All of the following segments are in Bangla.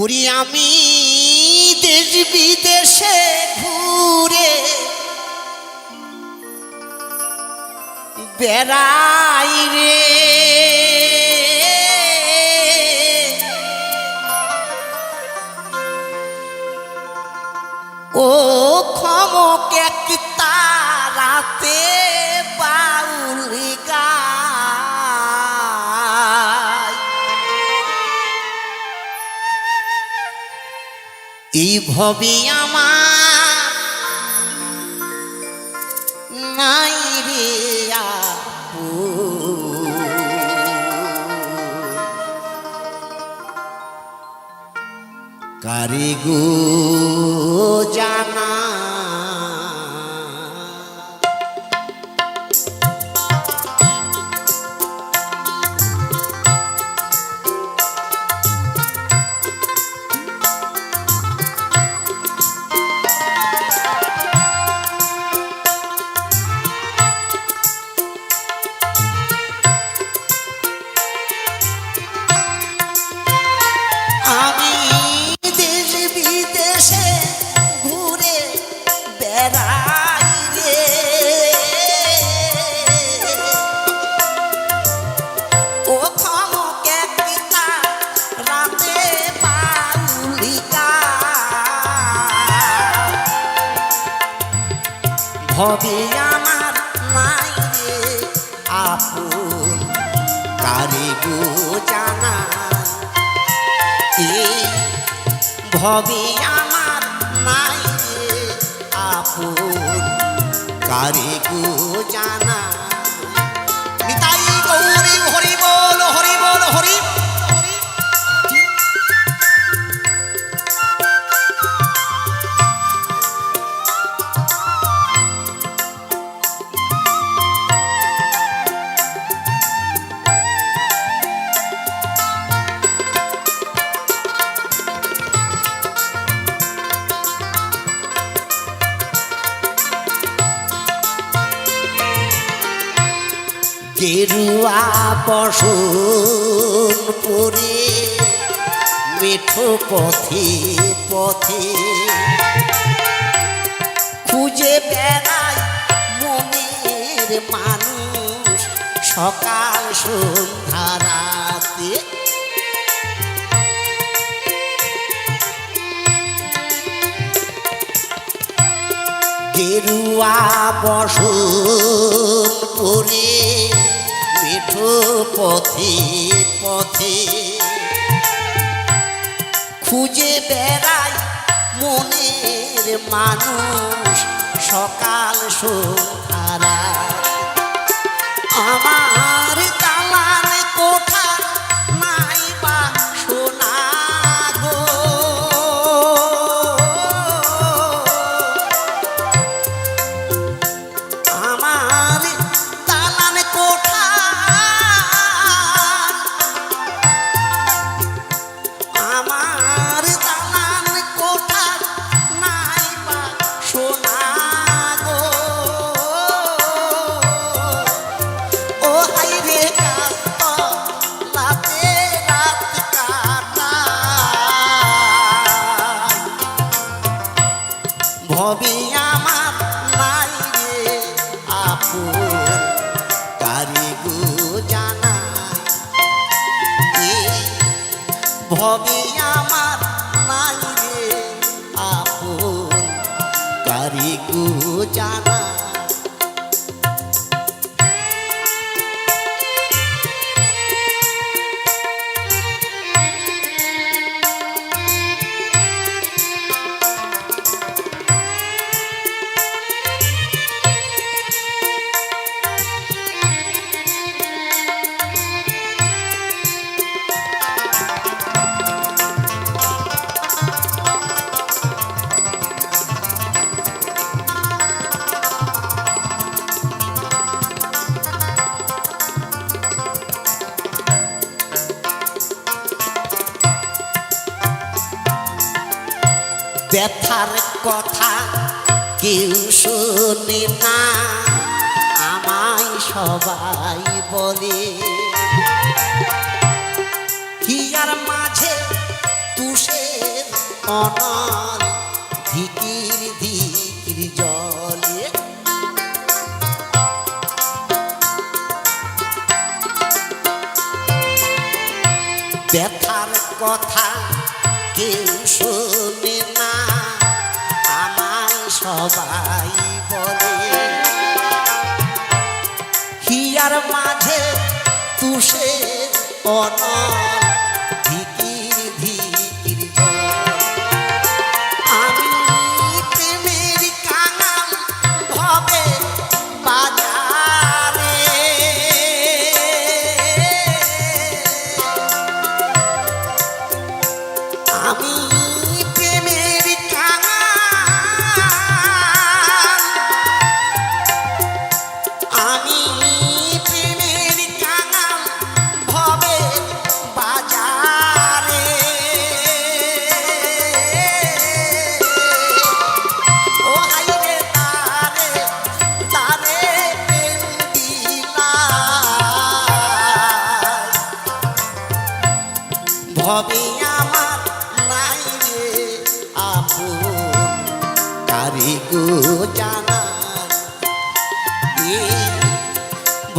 উড়ি আমি দেশ বিদেশে ঘুরে বেড়াই রে। এই ভবি আমার নাই রে আপু। ভবে আমার নাই রে আপন কারিগু জানা এই ভবে আমার নাই রে আপন কারিগু জানা নিতাই গৌরী হরি গেরুয়া বসন পরে মেঠো পথে পথে। খুঁজে বেড়ায় মনের মানুষ সকাল সন্ধ্যা রাতে গেরুয়া পশু পরে মেঠো পথে পথে। খুঁজে বেড়াই মনের মানুষ সকাল সন্ধ্যারা আমার ব্যথার কথা কেউ শোনে না। আমায় সবাই বলে হিয়ার মাঝে তুষে অনল ধিকির ধিকির জলে? ব্যথার কথা কেউ শোনে সবাই বলে হিয়ার মাঝে তুষে অনল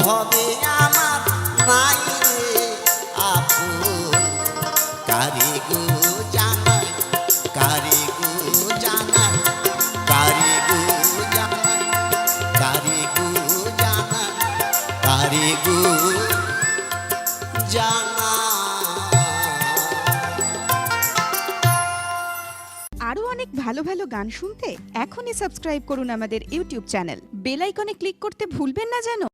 ভবে আমার নাই কারি গো জানা কারি গো জানা কারি গো জানা কারি গো জানা কারি আরও অনেক ভালো ভালো গান শুনতে এখনই সাবস্ক্রাইব করুন আমাদের ইউটিউব চ্যানেল। বেল আইকনে ক্লিক করতে ভুলবেন না যেন।